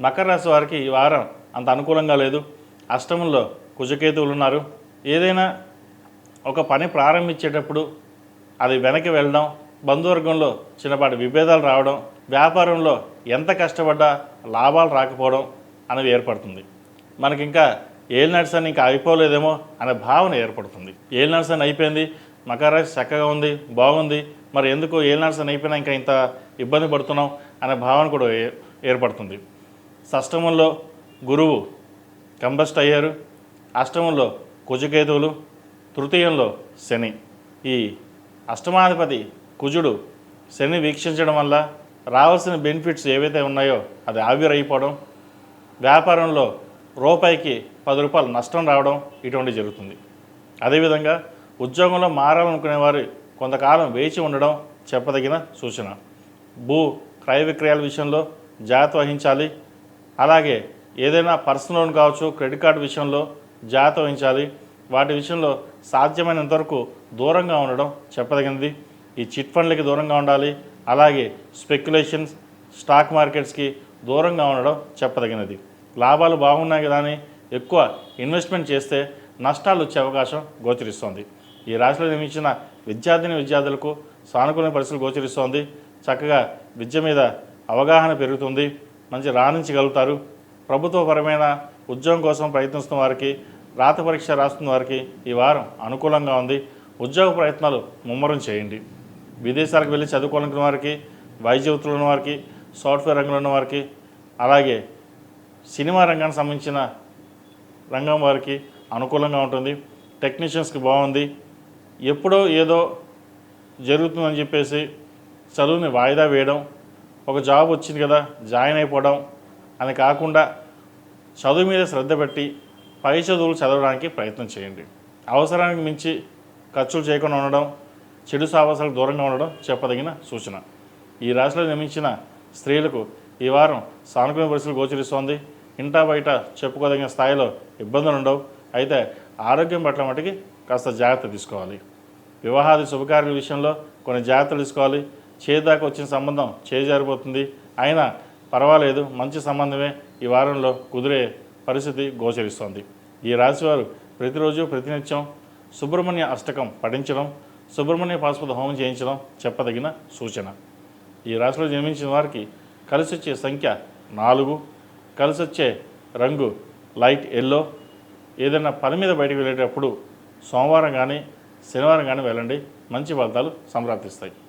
మకర రాశి వారికి ఈ వారం అంత అనుకూలంగా లేదు. అష్టమంలో కుజకేతువులు ఉన్నారు. ఏదైనా ఒక పని ప్రారంభించేటప్పుడు అది వెనక్కి వెళ్ళడం బంధువర్గంలో చిన్నపాటి విభేదాలు రావడం వ్యాపారంలో ఎంత కష్టపడ్డా లాభాలు రాకపోవడం అనేది ఏర్పడుతుంది. మనకి ఇంకా ఏళ్ళు నడిసాన్ని ఇంకా అయిపోలేదేమో అనే భావన ఏర్పడుతుంది. ఏళ్ళు నడిసాన్ని అయిపోయింది మకర రాశి చక్కగా ఉంది బాగుంది. మరి ఎందుకు ఏళ్ళు నడిసాన్ని అయిపోయినా ఇంకా ఇంత ఇబ్బంది పడుతున్నాం అనే భావన కూడా ఏ- ఏర్పడుతుంది. షష్టమంలో గురువు కంబస్ట్ అయ్యారు. అష్టమంలో కుజకేతువులు. తృతీయంలో శని. ఈ అష్టమాధిపతి కుజుడు శని వీక్షించడం వల్ల రావాల్సిన బెనిఫిట్స్ ఏవైతే ఉన్నాయో అది ఆవిరైపోవడం వ్యాపారంలో రూపాయికి పది రూపాయలు నష్టం రావడం ఇటువంటి జరుగుతుంది. అదేవిధంగా ఉద్యోగంలో మారాలనుకునే వారు కొంతకాలం వేచి ఉండడం చెప్పదగిన సూచన. భూ క్రయ విక్రయాల విషయంలో జాగ్రత్త వహించాలి. అలాగే ఏదైనా పర్సనల్ లోన్ కావచ్చు క్రెడిట్ కార్డు విషయంలో జాగ్రత్త వహించాలి. వాటి విషయంలో సాధ్యమైనంత వరకు దూరంగా ఉండడం చెప్పదగినది. ఈ చిట్ ఫండ్లకి దూరంగా ఉండాలి. అలాగే స్పెక్యులేషన్స్ స్టాక్ మార్కెట్స్కి దూరంగా ఉండడం చెప్పదగినది. లాభాలు బాగున్నాయి కదా అని ఎక్కువ ఇన్వెస్ట్మెంట్ చేస్తే నష్టాలు వచ్చే అవకాశం గోచరిస్తోంది. ఈ రాశిలో నిర్మించిన విద్యార్థిని విద్యార్థులకు సానుకూల పరిస్థితులు గోచరిస్తోంది. చక్కగా విద్య మీద అవగాహన పెరుగుతుంది. మంచి రాణించగలుగుతారు. ప్రభుత్వపరమైన ఉద్యోగం కోసం ప్రయత్నిస్తున్న వారికి రాత పరీక్ష రాస్తున్న వారికి ఈ వారం అనుకూలంగా ఉంది. ఉద్యోగ ప్రయత్నాలు ముమ్మరం చేయండి. విదేశాలకు వెళ్ళి చదువుకోవాలనుకున్న వారికి వైద్య వృత్తులు ఉన్న వారికి సాఫ్ట్వేర్ రంగంలో ఉన్న వారికి అలాగే సినిమా రంగానికి సంబంధించిన రంగం వారికి అనుకూలంగా ఉంటుంది. టెక్నీషియన్స్కి బాగుంది. ఎప్పుడో ఏదో జరుగుతుందని చెప్పేసి చదువుని వాయిదా వేయడం ఒక జాబ్ వచ్చింది కదా జాయిన్ అయిపోవడం అని కాకుండా చదువు మీద శ్రద్ధ పెట్టి పై చదువులు చదవడానికి ప్రయత్నం చేయండి. అవసరానికి మించి ఖర్చులు చేయకుండా ఉండడం చెడు సావాసాలకు దూరంగా ఉండడం చెప్పదగిన సూచన. ఈ రాశిలో నిర్మించిన స్త్రీలకు ఈ వారం సానుకూల పరిస్థితులు గోచరిస్తోంది. ఇంటా బయట చెప్పుకోదగిన స్థాయిలో ఇబ్బందులు ఉండవు. అయితే ఆరోగ్యం పట్ల మటుకి కాస్త జాగ్రత్త తీసుకోవాలి. వివాహాది శుభకార్యాల విషయంలో కొన్ని జాగ్రత్తలు తీసుకోవాలి. చేదాకా వచ్చిన సంబంధం చేజారిపోతుంది. అయినా పర్వాలేదు మంచి సంబంధమే ఈ వారంలో కుదిరే పరిస్థితి గోచరిస్తోంది. ఈ రాశివారు ప్రతిరోజు ప్రతినిత్యం సుబ్రహ్మణ్య అష్టకం పఠించడం సుబ్రహ్మణ్య పాశుపత హోమం చేయించడం చెప్పదగిన సూచన. ఈ రాశిలో జన్మించిన వారికి కలిసి వచ్చే సంఖ్య నాలుగు కలిసి వచ్చే రంగు లైట్ ఎల్లో. ఏదైనా పని మీద బయటకు వెళ్ళేటప్పుడు సోమవారం కానీ శనివారం కానీ వెళ్ళండి. మంచి ఫలితాలు సంప్రాప్తిస్తాయి.